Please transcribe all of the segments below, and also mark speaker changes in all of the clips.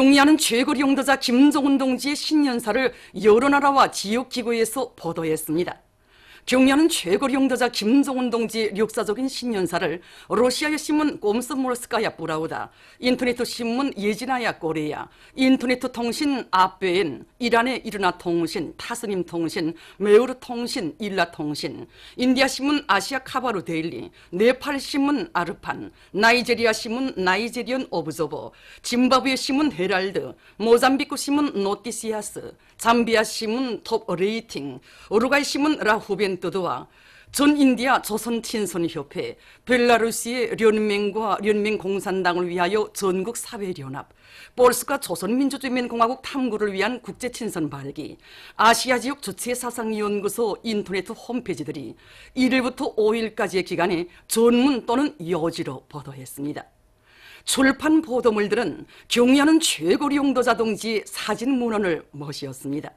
Speaker 1: 경리하는 최고 용도자 김정은 동지의 신년사를 여러 나라와 지역기구에서 보도했습니다. 경리하는 최고 용도자 김정은 동지의 역사적인 신년사를 러시아의 신문 꼼스몰스카야 뿌라우다, 인터넷 신문 예지나야 꼬레야, 인터넷 통신 아베엔, 이란의 이르나 통신, 타스님 통신, 메우르 통신, 일라 통신, 인디아 신문 아시아 카바루 데일리, 네팔 신문 아르판, 나이제리아 신문 나이제리언 오브저버, 짐바브웨 신문 헤랄드, 모잠비크 신문 노티시아스, 잠비아 신문 톱 레이팅, 우루과이 신문 라후벤 트드와 전 인디아 조선 친선 협회, 벨라루시의 연맹과 연맹 공산당을 위하여 전국 사회 연합, 볼스카 조선민주주의민공화국 탐구를 위한 국제 친선 발기, 아시아 지역 주체 사상 연구소 인터넷 홈페이지들이 1일부터 5일까지의 기간에 전문 또는 여지로 보도했습니다. 출판 보도물들은 경리하는 최고 용도자 동지 사진 문헌을 모시었습니다.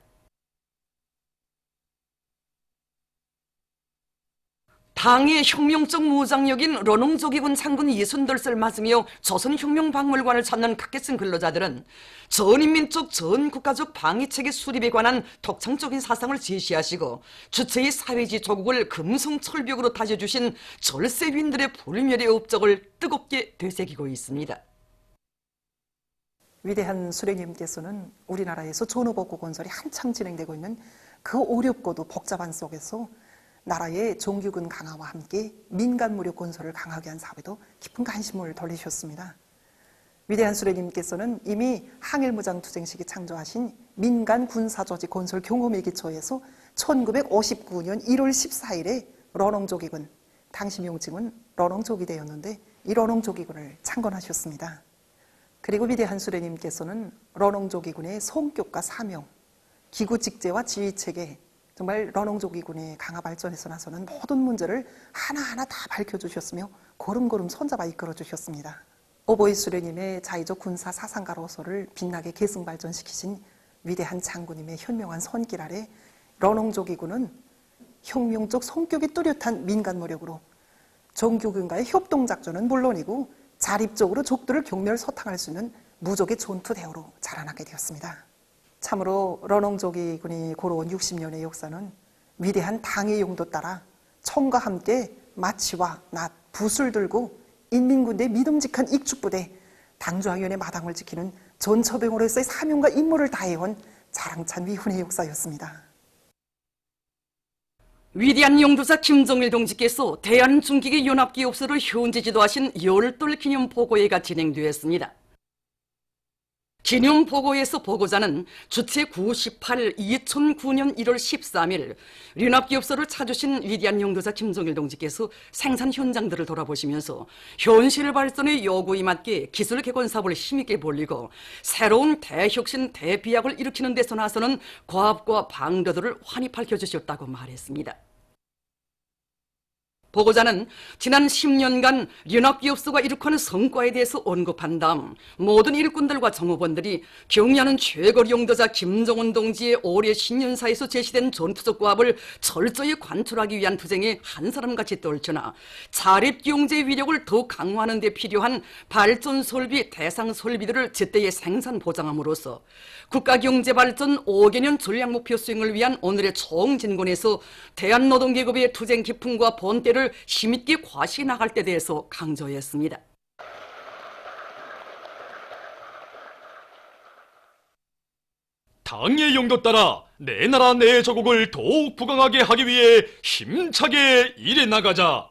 Speaker 1: 당의 혁명적 무장력인 러농조기군 장군 이순돌을 맞으며 조선혁명박물관을 찾는 각계 쓴 근로자들은 전인민족 전국가적 방위체계 수립에 관한 독창적인 사상을 제시하시고 주체의 사회지 조국을 금성철벽으로 다져주신 절세윈들의 불멸의 업적을 뜨겁게 되새기고 있습니다.
Speaker 2: 위대한 수령님께서는 우리나라에서 존호복구 건설이 한창 진행되고 있는 그 어렵고도 복잡한 속에서 나라의 종규군 강화와 함께 민간 무력 건설을 강하게 한 사업에도 깊은 관심을 돌리셨습니다. 위대한 수령님께서는 이미 항일무장 투쟁 시기 창조하신 민간 군사조직 건설 경험에 기초해서 1959년 1월 14일에 러농조기군, 당시 명칭은 러농조기대였는데 이 러농조기군을 창건하셨습니다. 그리고 위대한 수령님께서는 러농조기군의 성격과 사명, 기구 직제와 지휘 체계, 정말 러농조기군의 강화 발전에서 나서는 모든 문제를 하나하나 다 밝혀주셨으며 걸음걸음 손잡아 이끌어 주셨습니다. 오보이 수령님의 자의적 군사 사상가로서를 빛나게 계승 발전시키신 위대한 장군님의 현명한 손길 아래 러농조기군은 혁명적 성격이 뚜렷한 민간 노력으로 정규군과의 협동작전은 물론이고 자립적으로 적들을 경멸소탕할 수 있는 무적의 전투 대우로 자라나게 되었습니다. 참으로 러농조기 군이 고로온 60년의 역사는 위대한 당의 용도 따라 청과 함께 마치와 낫, 붓을 들고 인민군대 믿음직한 익축부대 당조학연의 마당을 지키는 전처병으로서의 사명과 임무를 다해온 자랑찬 위훈의 역사였습니다.
Speaker 1: 위대한 용도자 김정일 동지께서 대한중기계 연합기업소를 현재 지도하신 열돌 기념 보고회가 진행되었습니다. 기념 보고에서 보고자는 주체 98 2009년 1월 13일 연합기업소를 찾으신 위대한 용도자 김정일 동지께서 생산 현장들을 돌아보시면서 현실 발전의 요구에 맞게 기술 개건 사업을 힘있게 벌리고 새로운 대혁신 대비약을 일으키는 데서 나서는 과업과 방도들을 환히 밝혀주셨다고 말했습니다. 보고자는 지난 10년간 연합기업소가 이룩하는 성과에 대해서 언급한 다음 모든 일꾼들과 정호원들이 경리하는 최고 용도자 김정은 동지의 올해 신년사에서 제시된 전투적 과업을 철저히 관철하기 위한 투쟁에 한 사람같이 떨쳐나 자립경제 위력을 더욱 강화하는 데 필요한 발전 설비, 대상 설비들을 제때에 생산 보장함으로써 국가경제발전 5개년 전략 목표 수행을 위한 오늘의 총진군에서 대한노동계급의 투쟁 기풍과 본때를 힘있게 과시해 나갈 때 대해서 강조했습니다.
Speaker 3: 당의 용도 따라 내 나라 내 조국을 더욱 부강하게 하기 위해 힘차게 일해 나가자.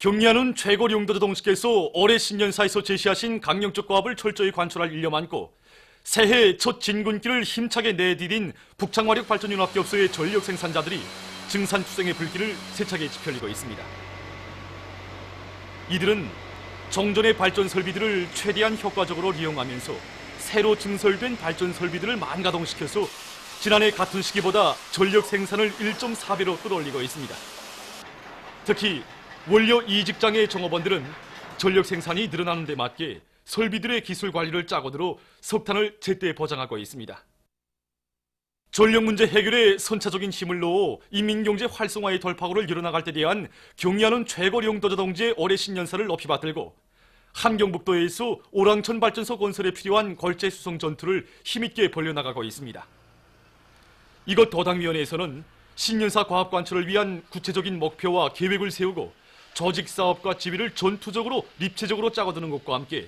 Speaker 3: 경리하는 최고 용도자 동식께서 올해 신년사에서 제시하신 강령적 과업을 철저히 관철할 일념 안고 새해 첫 진군길을 힘차게 내디딘 북창화력 발전연합기업소의 전력 생산자들이 증산 투쟁의 불길을 세차게 지펴리고 있습니다. 이들은 정전의 발전 설비들을 최대한 효과적으로 이용하면서 새로 증설된 발전 설비들을 만가동시켜서 지난해 같은 시기보다 전력 생산을 1.4배로 끌어올리고 있습니다. 특히 원료 이직장의 종업원들은 전력 생산이 늘어나는 데 맞게 설비들의 기술 관리를 짜고 들어 석탄을 제때 보장하고 있습니다. 전력 문제 해결에 선차적인 힘을 넣어 인민경제 활성화의 돌파구를 이뤄나갈 때 대한 경리하는 최고 용도자 동지의 올해 신년사를 높이 받들고 함경북도에서 오랑천 발전소 건설에 필요한 걸재 수송 전투를 힘있게 벌려나가고 있습니다. 이것 도당위원회에서는 신년사 과학 관철을 위한 구체적인 목표와 계획을 세우고 조직 사업과 지휘를 전투적으로 입체적으로 짜고드는 것과 함께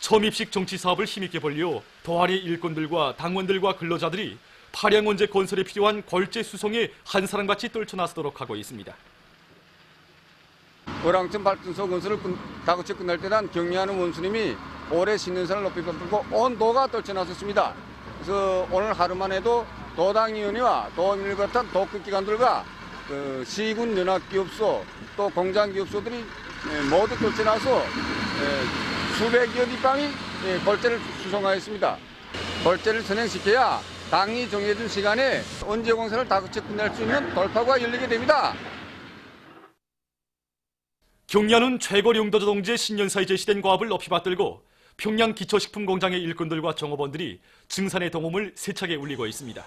Speaker 3: 첨입식 정치 사업을 힘있게 벌려 도안의 일꾼들과 당원들과 근로자들이 파량원제 건설에 필요한 걸재 수송에 한 사람같이 떨쳐나서도록 하고 있습니다.
Speaker 4: 오랑천 발전소 건설을 끝- 다그치 끝날 때란 격려하는 원수님이 올해 신년사를 높이 베풀고 온 도가 떨쳐나섰습니다. 그래서 오늘 하루만 해도 도당위원회와 도민을 비롯한 도급기관들과 그 시군 연합기업소 또 공장기업소들이 예, 모두 떨쳐나서 예, 수백여 뒷방이 예, 걸재를 수송하였습니다. 걸재를 선행시켜야 당이 정해준 시간에 언제 공사를 다그치 끝낼 수 있는 돌파구가 열리게 됩니다.
Speaker 3: 경야는 최고 용도자 동지의 신년사에 제시된 과업을 높이 받들고 평양 기초식품 공장의 일꾼들과 종업원들이 증산의 동음을 세차게 울리고 있습니다.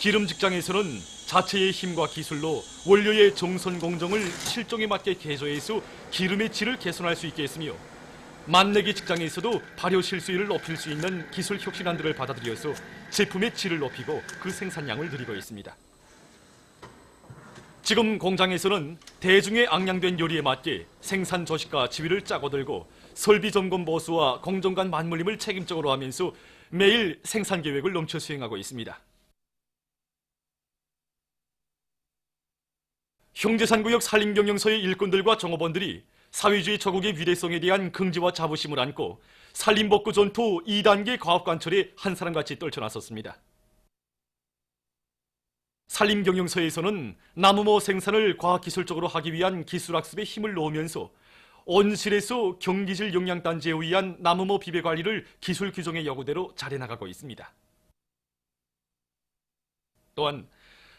Speaker 3: 기름 직장에서는 자체의 힘과 기술로 원료의 정선 공정을 실종에 맞게 개조해서 기름의 질을 개선할 수 있게 했으며 만내기 직장에서도 발효 실수율을 높일 수 있는 기술 혁신안들을 받아들여서 제품의 질을 높이고 그 생산량을 늘리고 있습니다. 지금 공장에서는 대중의 악량된 요리에 맞게 생산 조직과 지휘를 짜고 들고 설비 점검 보수와 공정 간 맞물림을 책임적으로 하면서 매일 생산 계획을 넘쳐 수행하고 있습니다. 형제산구역 산림경영서의 일꾼들과 종업원들이 사회주의 조국의 위대성에 대한 긍지와 자부심을 안고 산림복구 전투 2단계 과업관철에 한 사람같이 떨쳐나섰습니다. 산림경영서에서는 나무모 생산을 과학기술적으로 하기 위한 기술학습에 힘을 놓으면서 온실에서 경기질 영양단지에 의한 나무모 비배 관리를 기술 규정의 요구대로 잘해나가고 있습니다. 또한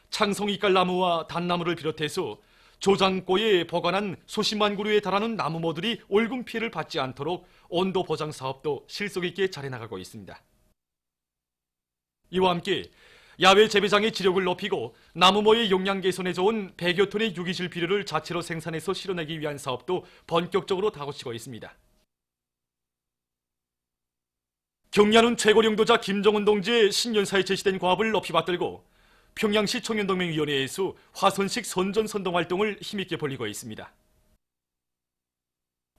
Speaker 3: 창성이깔 나무와 단나무를 비롯해서 조장고에 보관한 수십만 그루에 달하는 나무모들이 올금 피해를 받지 않도록 온도 보장 사업도 실속 있게 잘해나가고 있습니다. 이와 함께 야외 재배장의 지력을 높이고 나무모의 용량 개선에 좋은 100여 톤의 유기질 비료를 자체로 생산해서 실어내기 위한 사업도 본격적으로 다고치고 있습니다. 경야는 최고領도자 김정은 동지의 신년사에 제시된 과업을 높이 받들고 평양시 청년동맹위원회에서 화선식 선전선동 활동을 힘있게 벌이고 있습니다.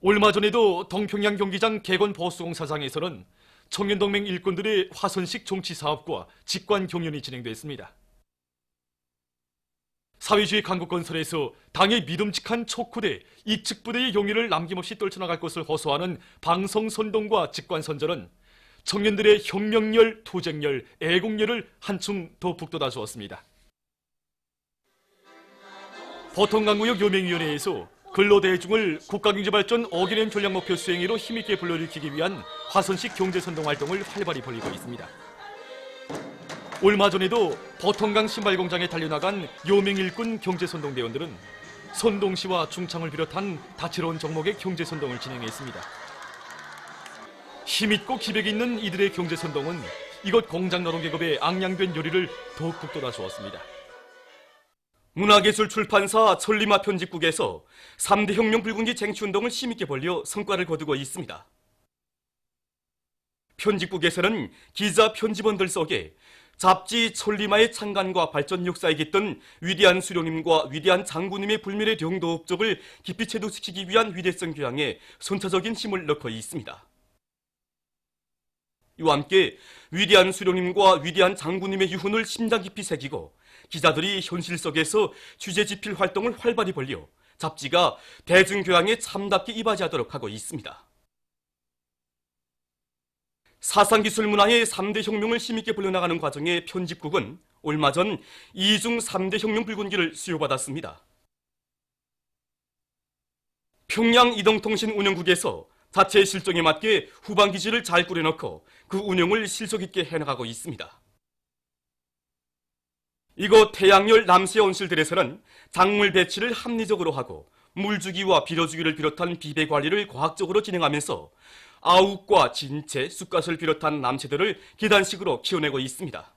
Speaker 3: 얼마 전에도 동평양 경기장 개건 보수공사장에서는 청년동맹 일꾼들의 화선식 정치 사업과 직관 경연이 진행됐습니다. 사회주의 강국 건설에서 당의 믿음직한 촉구대 이측 부대의 용의를 남김없이 떨쳐나갈 것을 호소하는 방송 선동과 직관 선전은 청년들의 혁명열, 투쟁열, 애국열을 한층 더 북돋아 주었습니다. 보통강구역 요맹위원회에서 근로대중을 국가경제발전 5개년 전략목표 수행으로 힘있게 불러일으키기 위한 화선식 경제선동 활동을 활발히 벌이고 있습니다. 얼마 전에도 보통강 신발공장에 달려나간 요맹일꾼 경제선동대원들은 선동시와 중창을 비롯한 다채로운 종목의 경제선동을 진행했습니다. 힘있고 기백이 있는 이들의 경제 선동은 이곳 공장노동계급의 악량된 요리를 더욱 북돋아 주었습니다. 문화예술 출판사 천리마 편집국에서 3대 혁명 불군지 쟁취운동을 힘있게 벌려 성과를 거두고 있습니다. 편집국에서는 기자 편집원들 속에 잡지 천리마의 창간과 발전 역사에 깃든 위대한 수령님과 위대한 장군님의 불멸의 영도 업적을 깊이 체도시키기 위한 위대성 교양에 선차적인 힘을 넣고 있습니다. 이와 함께 위대한 수령님과 위대한 장군님의 유훈을 심장 깊이 새기고 기자들이 현실 속에서 취재 집필 활동을 활발히 벌려 잡지가 대중교양에 참답게 이바지하도록 하고 있습니다. 사상기술 문화의 3대 혁명을 힘있게 불려나가는 과정에 편집국은 얼마 전 이중 3대 혁명 불군기를 수여받았습니다. 평양 이동통신 운영국에서 자체 실정에 맞게 후방 기지를 잘 꾸려놓고 그 운영을 실속 있게 해나가고 있습니다. 이곳 태양열 남세 온실들에서는 작물 배치를 합리적으로 하고 물주기와 비료주기를 비롯한 비배 관리를 과학적으로 진행하면서 아욱과 진채, 쑥갓을 비롯한 남새들을 계단식으로 키워내고 있습니다.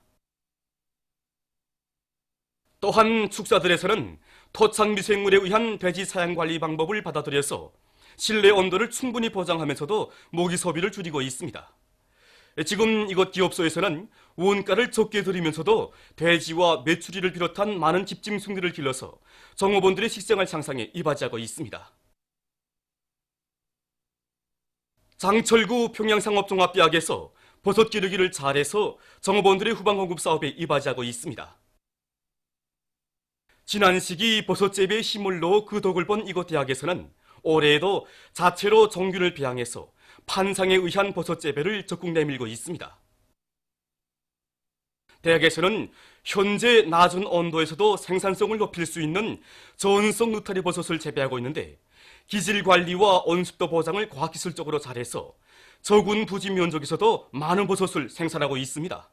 Speaker 3: 또한 축사들에서는
Speaker 5: 토착 미생물에 의한 대지 사양 관리 방법을 받아들여서 실내 온도를 충분히 보장하면서도 모기 소비를 줄이고 있습니다. 지금 이곳 기업소에서는 원가를 적게 들이면서도 돼지와 메추리를 비롯한 많은 집짐승들을 길러서 정호본들의 식생활 향상에 이바지하고 있습니다. 장철구 평양상업종합대학에서 버섯 기르기를 잘해서 정호본들의 후방 공급 사업에 이바지하고 있습니다. 지난 시기 버섯 재배에 힘을 넣어 그 덕을 본 이곳 대학에서는 올해에도 자체로 정균을 배양해서 판상에 의한 버섯 재배를 적극 내밀고 있습니다. 대학에서는 현재 낮은 온도에서도 생산성을 높일 수 있는 저온성 느타리 버섯을 재배하고 있는데 기질 관리와 온습도 보장을 과학기술적으로 잘해서 적은 부지 면적에서도 많은 버섯을 생산하고 있습니다.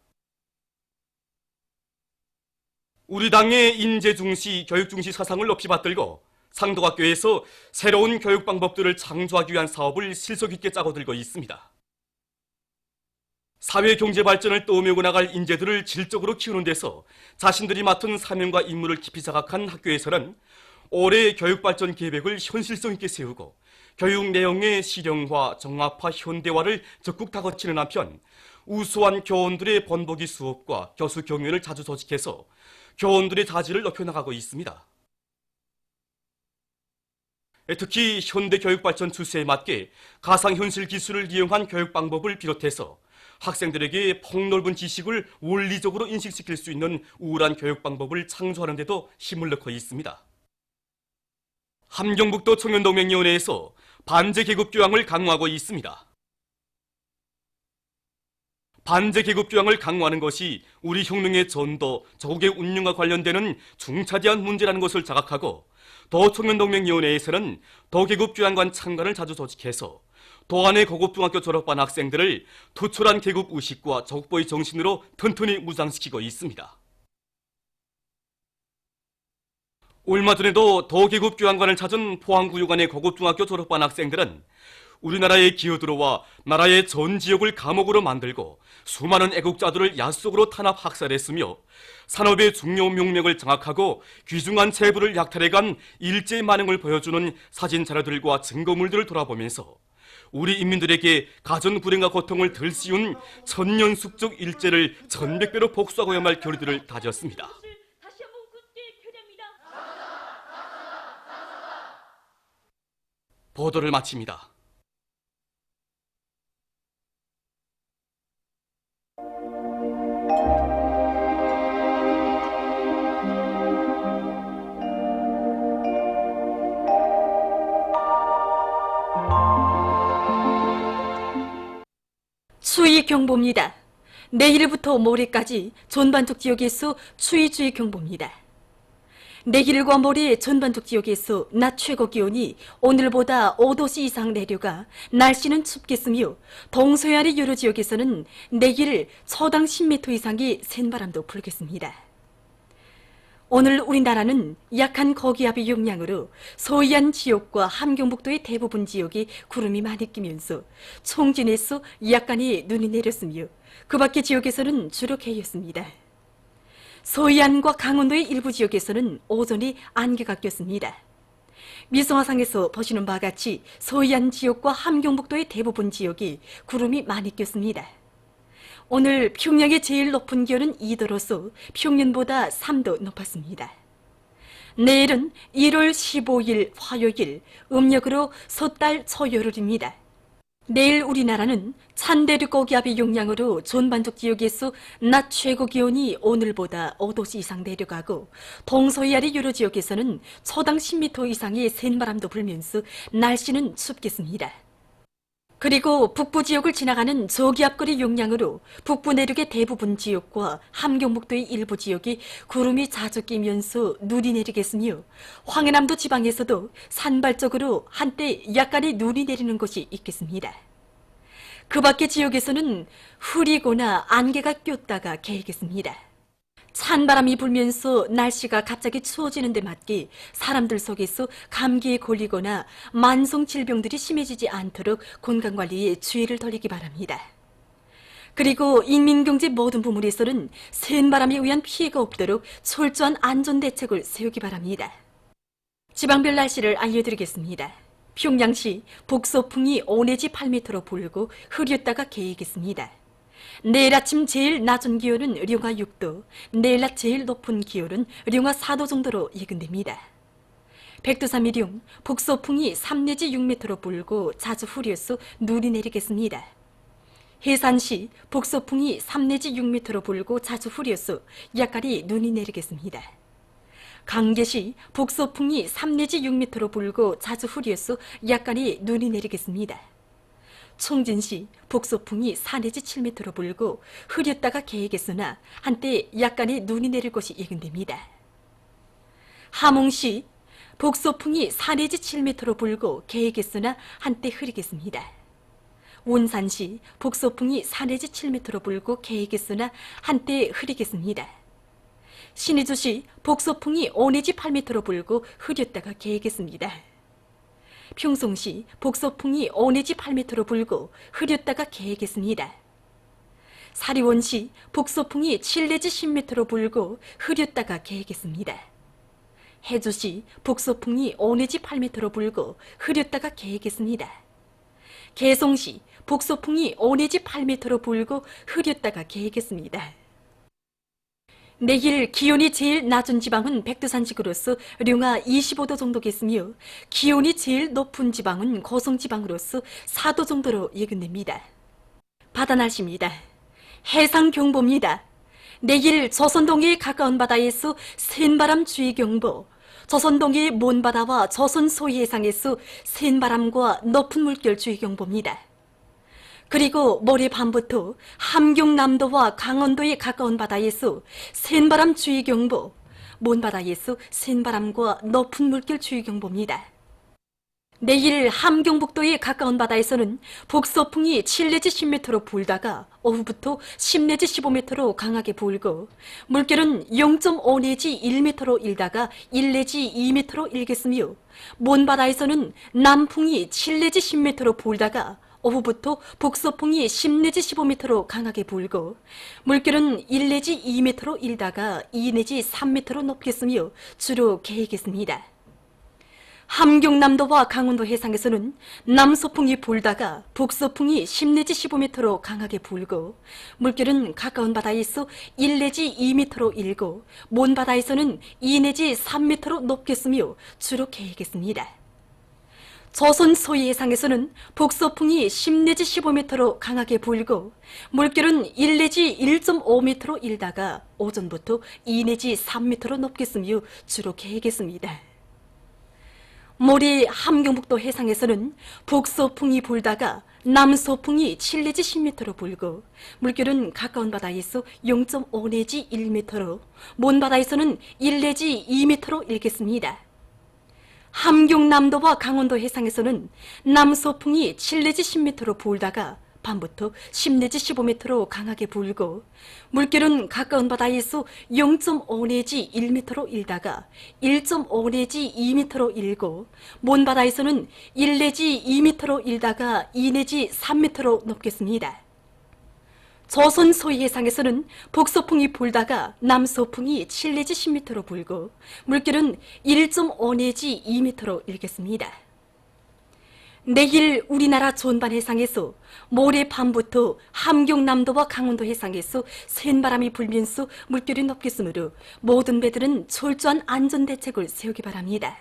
Speaker 5: 우리 당의 인재 중시, 교육 중시 사상을 높이 받들고 상도학교에서 새로운 교육 방법들을 창조하기 위한 사업을 실속 있게 짜고 들고 있습니다. 사회 경제 발전을 떠오르고 나갈 인재들을 질적으로 키우는 데서 자신들이 맡은 사명과 임무를 깊이 자각한 학교에서는 올해 교육 발전 계획을 현실성 있게 세우고 교육 내용의 실용화, 정합화, 현대화를 적극 다거치는 한편 우수한 교원들의 본보기 수업과 교수 경연을 자주 조직해서 교원들의 자질을 높여나가고 있습니다. 특히 현대 교육 발전 추세에 맞게 가상현실 기술을 이용한 교육 방법을 비롯해서 학생들에게 폭넓은 지식을 원리적으로 인식시킬 수 있는 우울한 교육 방법을 창조하는 데도 힘을 넣고 있습니다. 함경북도 청년동맹위원회에서 반제 계급 교양을 강화하고 있습니다. 반제 계급 교양을 강화하는 것이 우리 혁명의 전도, 조국의 운영과 관련되는 중차대한 문제라는 것을 자각하고 도청년동맹위원회에서는 도계급 교양관 참관을 자주 조직해서 도안의 고급중학교 졸업반 학생들을 투철한 계급 의식과 적보의 정신으로 튼튼히 무장시키고 있습니다. 얼마 전에도 도계급 교양관을 찾은 포항구유관의 고급중학교 졸업반 학생들은 우리나라에 기어들어와 나라의 전 지역을 감옥으로 만들고 수많은 애국자들을 야속으로 탄압 학살했으며 산업의 중요 명맥을 장악하고 귀중한 재부를 약탈해간 일제 만행을 보여주는 사진 자료들과 증거물들을 돌아보면서 우리 인민들에게 가전 불행과 고통을 덜 씌운 천년 숙적 일제를 전백배로 복수하고야 말 결의들을 다졌습니다. 보도를 마칩니다.
Speaker 6: 경보입니다. 내일부터 모레까지 전반적 지역에서 추위 주의 경보입니다. 내일과 모레 전반적 지역에서 낮 최고 기온이 오늘보다 5도씨 이상 내려가 날씨는 춥겠으며 동서해안의 여러 지역에서는 내일 초당 10m 이상의 센바람도 불겠습니다. 오늘 우리나라는 약한 거기압의 영향으로 서해안 지역과 함경북도의 대부분 지역에 구름이 많이 끼면서 총진에서 약간의 눈이 내렸으며 그 밖의 지역에서는 주로 개였습니다. 서해안과 강원도의 일부 지역에서는 오전에 안개가 꼈습니다. 미성화상에서 보시는 바와 같이 서해안 지역과 함경북도의 대부분 지역이 구름이 많이 꼈습니다. 오늘 평양의 제일 높은 기온은 2도로서 평년보다 3도 높았습니다. 내일은 1월 15일 화요일 음력으로 섣달 초여름입니다. 내일 우리나라는 찬대륙 고기압의 영향으로 전반적 지역에서 낮 최고 기온이 오늘보다 5도씨 이상 내려가고 동서해안의 여러 지역에서는 초당 10m 이상의 센바람도 불면서 날씨는 춥겠습니다. 그리고 북부 지역을 지나가는 저기압거리 영향으로 북부 내륙의 대부분 지역과 함경북도의 일부 지역이 구름이 자주 끼면서 눈이 내리겠으며 황해남도 지방에서도 산발적으로 한때 약간의 눈이 내리는 곳이 있겠습니다. 그 밖의 지역에서는 흐리거나 안개가 꼈다가 개겠습니다. 찬바람이 불면서 날씨가 갑자기 추워지는 데 맞게 사람들 속에서 감기에 걸리거나 만성 질병들이 심해지지 않도록 건강관리에 주의를 돌리기 바랍니다. 그리고 인민경제 모든 부문에서는 센 바람에 의한 피해가 없도록 철저한 안전대책을 세우기 바랍니다. 지방별 날씨를 알려드리겠습니다. 평양시 북서풍이 5 내지 8m로 불고 흐렸다가 개이겠습니다. 내일 아침 제일 낮은 기온은 령화 6도, 내일 낮 제일 높은 기온은 령화 4도 정도로 예견됩니다. 백두산미령 북서풍이 3 내지 6m로 불고 자주 흐려서 눈이 내리겠습니다. 해산시 북서풍이 3 내지 6m로 불고 자주 흐려서 약간이 눈이 내리겠습니다. 강계시 북서풍이 3 내지 6m로 불고 자주 흐려서 약간이 눈이 내리겠습니다. 총진시 북서풍이 4 내지 7m로 불고 흐렸다가 개이겠으나 한때 약간의 눈이 내릴 것이 예견됩니다. 함흥시 북서풍이 4 내지 7m로 불고 개이겠으나 한때 흐리겠습니다. 온산시 북서풍이 4 내지 7m로 불고 개이겠으나 한때 흐리겠습니다. 신의주시 북서풍이 5 내지 8m로 불고 흐렸다가 개이겠습니다. 평송시 북서풍이 5 내지 8m로 불고 흐렸다가 개이겠습니다. 사리원시 북서풍이 7 내지 10m로 불고 흐렸다가 개이겠습니다. 해주시 북서풍이 5 내지 8m로 불고 흐렸다가 개이겠습니다. 개송시 북서풍이 5 내지 8m로 불고 흐렸다가 개이겠습니다. 내일 기온이 제일 낮은 지방은 백두산 지구로서 령화 25도 정도겠으며 기온이 제일 높은 지방은 고성 지방으로서 4도 정도로 예견됩니다. 바다 날씨입니다. 해상 경보입니다. 내일 조선동해 가까운 바다에서 센바람 주의 경보, 조선동해 먼바다와 조선 소해상에서 센바람과 높은 물결 주의 경보입니다. 그리고 모레 밤부터 함경남도와 강원도에 가까운 바다에서 센바람 주의 경보, 먼 바다에서 센바람과 높은 물결 주의 경보입니다. 내일 함경북도에 가까운 바다에서는 북서풍이 7 내지 10m로 불다가 오후부터 10 내지 15m로 강하게 불고 물결은 0.5 내지 1m로 일다가 1 내지 2m로 일겠으며 먼 바다에서는 남풍이 7 내지 10m로 불다가 오후부터 북서풍이 10 내지 15m로 강하게 불고 물결은 1 내지 2m로 일다가 2 내지 3m로 높겠으며 주로 개이겠습니다. 함경남도와 강원도 해상에서는 남서풍이 불다가 북서풍이 10 내지 15m로 강하게 불고 물결은 가까운 바다에서 1 내지 2m로 일고 먼 바다에서는 2 내지 3m로 높겠으며 주로 개이겠습니다. 조선 소위 해상에서는 북서풍이 10 내지 15m로 강하게 불고 물결은 1 내지 1.5m로 일다가 오전부터 2 내지 3m로 높겠으며 주로 개겠습니다. 모레 함경북도 해상에서는 북서풍이 불다가 남서풍이 7 내지 10m로 불고 물결은 가까운 바다에서 0.5 내지 1m로 먼 바다에서는 1 내지 2m로 일겠습니다. 함경남도와 강원도 해상에서는 남서풍이 7 내지 10m로 불다가 밤부터 10 내지 15m로 강하게 불고 물결은 가까운 바다에서 0.5 내지 1m로 일다가 1.5 내지 2m로 일고 먼 바다에서는 1 내지 2m로 일다가 2 내지 3m로 높겠습니다. 조선 소위 해상에서는 북서풍이 불다가 남서풍이 7 내지 10m로 불고 물결은 1.5 내지 2m로 일겠습니다. 내일 우리나라 존반 해상에서 모레 밤부터 함경남도와 강원도 해상에서 센 바람이 불면서 물결이 높겠으므로 모든 배들은 철저한 안전 대책을 세우기 바랍니다.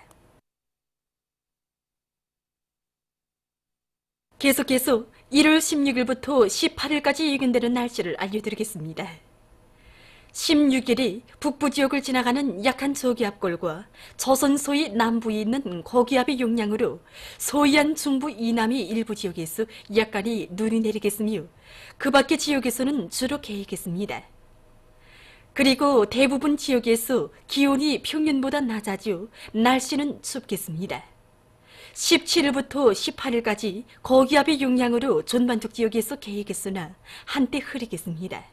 Speaker 6: 계속해서 1월 16일부터 18일까지 예견되는 날씨를 알려드리겠습니다. 16일이 북부 지역을 지나가는 약한 저기압골과 조선 소위 남부에 있는 고기압의 영향으로 소이안 중부 이남의 일부 지역에서 약간의 눈이 내리겠으며 그 밖의 지역에서는 주로 개이겠습니다. 그리고 대부분 지역에서 기온이 평년보다 낮아지고 날씨는 춥겠습니다. 17일부터 18일까지 거기압의 용량으로 전반적 지역에서 계획했으나 한때 흐리겠습니다.